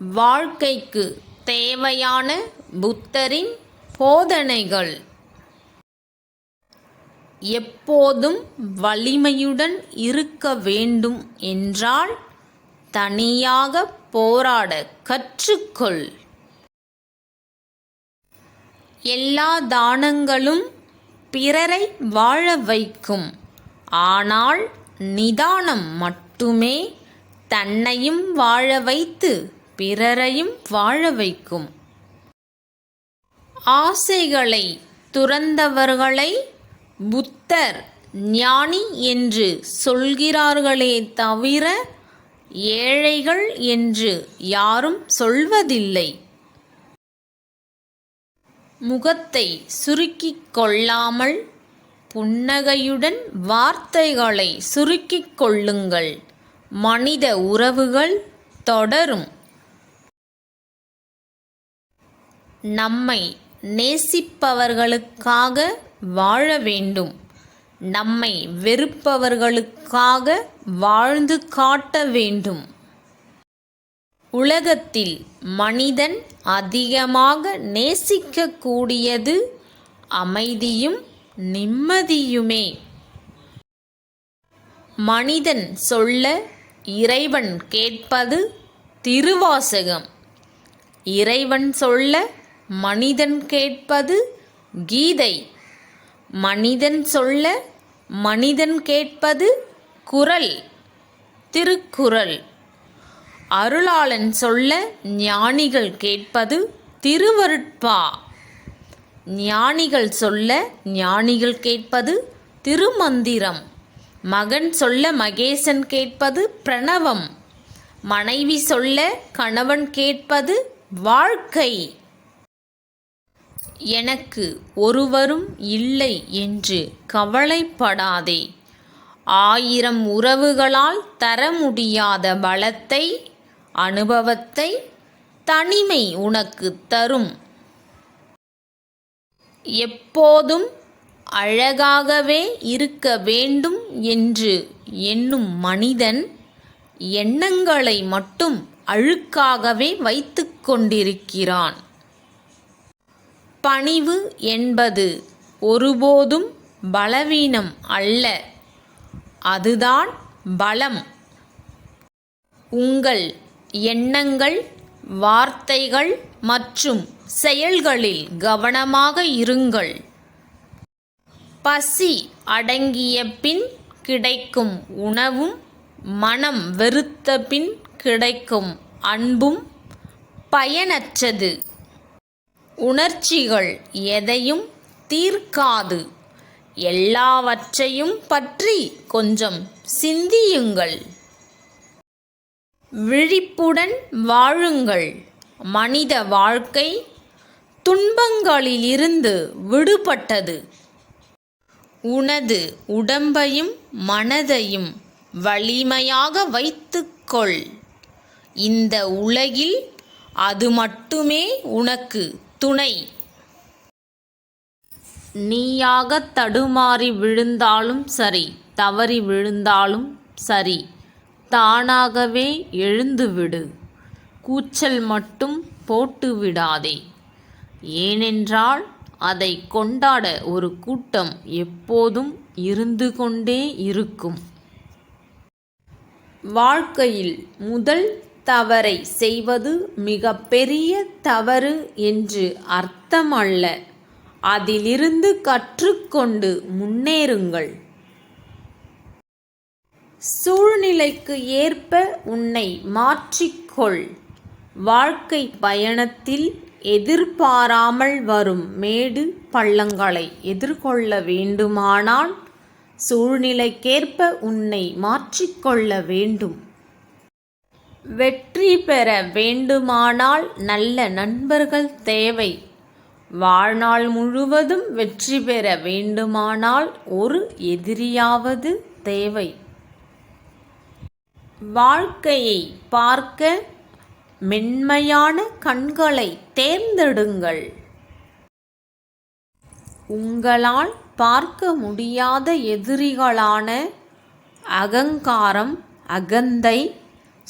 வாழ்க்கைக்கு தேவையான புத்தரின் போதனைகள். எப்போதும் வலிமையுடன் இருக்க வேண்டும் என்றால் தனியாக போராட கற்றுக்கொள். எல்லா தானங்களும் பிறரை வாழ வைக்கும். ஆனால் நிதானம் மட்டுமே தன்னையும் வாழ வைத்து பிறரையும் வாழ வைக்கும். ஆசைகளை துறந்தவர்களை புத்தர் ஞானி என்று சொல்கிறார்களே தவிர ஏழைகள் என்று யாரும் சொல்வதில்லை. முகத்தை சுருக்கிக் கொள்ளாமல் புன்னகையுடன் வார்த்தைகளை சுருக்கிக் கொள்ளுங்கள். மனித உறவுகள் தொடரும். நம்மை நேசிப்பவர்களுக்காக வாழ வேண்டும். நம்மை வெறுப்பவர்களுக்காக வாழ்ந்து காட்ட வேண்டும். உலகத்தில் மனிதன் அதிகமாக நேசிக்கக்கூடியது அமைதியும் நிம்மதியுமே. மனிதன் சொல்ல இறைவன் கேட்பது திருவாசகம். இறைவன் சொல்ல மனிதன் கேட்பது கீதை. மனிதன் சொல்ல மனிதன் கேட்பது குரல் திருக்குறள். அருளாளன் சொல்ல ஞானிகள் கேட்பது திருவருட்பா. ஞானிகள் சொல்ல ஞானிகள் கேட்பது திருமந்திரம். மகன் சொல்ல மகேசன் கேட்பது பிரணவம். மனைவி சொல்ல கணவன் கேட்பது வாழ்க்கை. எனக்கு ஒருவரும் இல்லை என்று கவலைப்படாதே. ஆயிரம் உறவுகளால் தர முடியாத பலத்தை அனுபவத்தை தனிமை உனக்கு தரும். எப்போதும் அழகாகவே இருக்க வேண்டும் என்று எண்ணும் மனிதன் எண்ணங்களை மட்டும் அழுக்காகவே வைத்து கொண்டிருக்கிறான். பணிவு என்பது ஒருபோதும் பலவீனம் அல்ல. அதுதான் பலம். உங்கள் எண்ணங்கள் வார்த்தைகள் மற்றும் செயல்களில் கவனமாக இருங்கள். பசி அடங்கிய பின் கிடைக்கும் உணவும் மனம் வெறுத்த பின் கிடைக்கும் அன்பும் பயனற்றது. உணர்ச்சிகள் எதையும் தீர்க்காது. எல்லாவற்றையும் பற்றி கொஞ்சம் சிந்தியுங்கள். விழிப்புடன் வாழுங்கள். மனித வாழ்க்கை துன்பங்களிலிருந்து விடுபட்டது. உனது உடம்பையும் மனதையும் வலிமையாக வைத்துக்கொள். இந்த உலகில் அது மட்டுமே உனக்கு துணை. நீயாக தடுமாறி விழுந்தாலும் சரி தவறி விழுந்தாலும் சரி தானாகவே எழுந்துவிடு. கூச்சல் மட்டும் போட்டு விடாதே. ஏனென்றால் அதை கொண்டாட ஒரு கூட்டம் எப்போதும் இருந்து கொண்டே இருக்கும். வாழ்க்கையில் முதல் தவறை செய்வது மிக பெரிய தவறு என்று அர்த்தமல்ல. அதிலிருந்து கற்றுக்கொண்டு முன்னேறுங்கள். சூழ்நிலைக்கு ஏற்ப உன்னை மாற்றிக்கொள். வாழ்க்கை பயணத்தில் எதிர்பாராமல் வரும் மேடு பள்ளங்களை எதிர்கொள்ள வேண்டுமானால் சூழ்நிலைக்கேற்ப உன்னை மாற்றிக்கொள்ள வேண்டும். வெற்றி பெற வேண்டுமானால் நல்ல நண்பர்கள் தேவை. வாழ்நாள் முழுவதும் வெற்றி பெற வேண்டுமானால் ஒரு எதிரியாவது தேவை. வாழ்க்கையை பார்க்க மென்மையான கண்களை தேர்ந்தெடுங்கள். உங்களால் பார்க்க முடியாத எதிரிகளான அகங்காரம் அகந்தை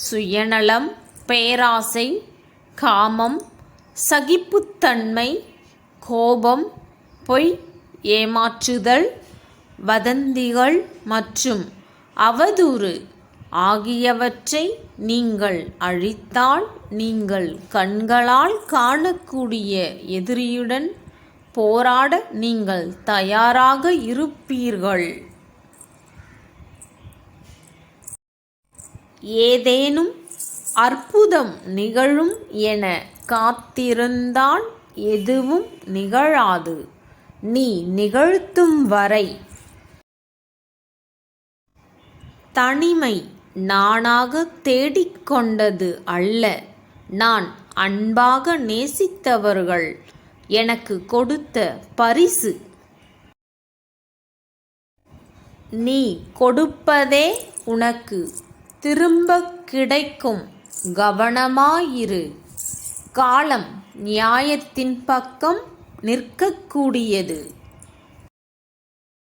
சுயநலம் பேராசை காமம் சகிப்புத்தன்மை கோபம் பொய் ஏமாற்றுதல் வதந்திகள் மற்றும் அவதூறு ஆகியவற்றை நீங்கள் அழித்தால் நீங்கள் கண்களால் காணக்கூடிய எதிரியுடன் போராட நீங்கள் தயாராக இருப்பீர்கள். ஏதேனும் அற்புதம் நிகழும் என காத்திருந்தால் எதுவும் நிகழாது. நீ நிகழ்த்தும் வரை தனிமை நானாக தேடிக்கொண்டது அல்ல. நான் அன்பாக நேசித்தவர்கள் எனக்கு கொடுத்த பரிசு. நீ கொடுப்பதே உனக்கு திரும்பக் கிடைக்கும். கவனமாயிரு. காலம் நியாயத்தின் பக்கம் நிற்கக்கூடியது.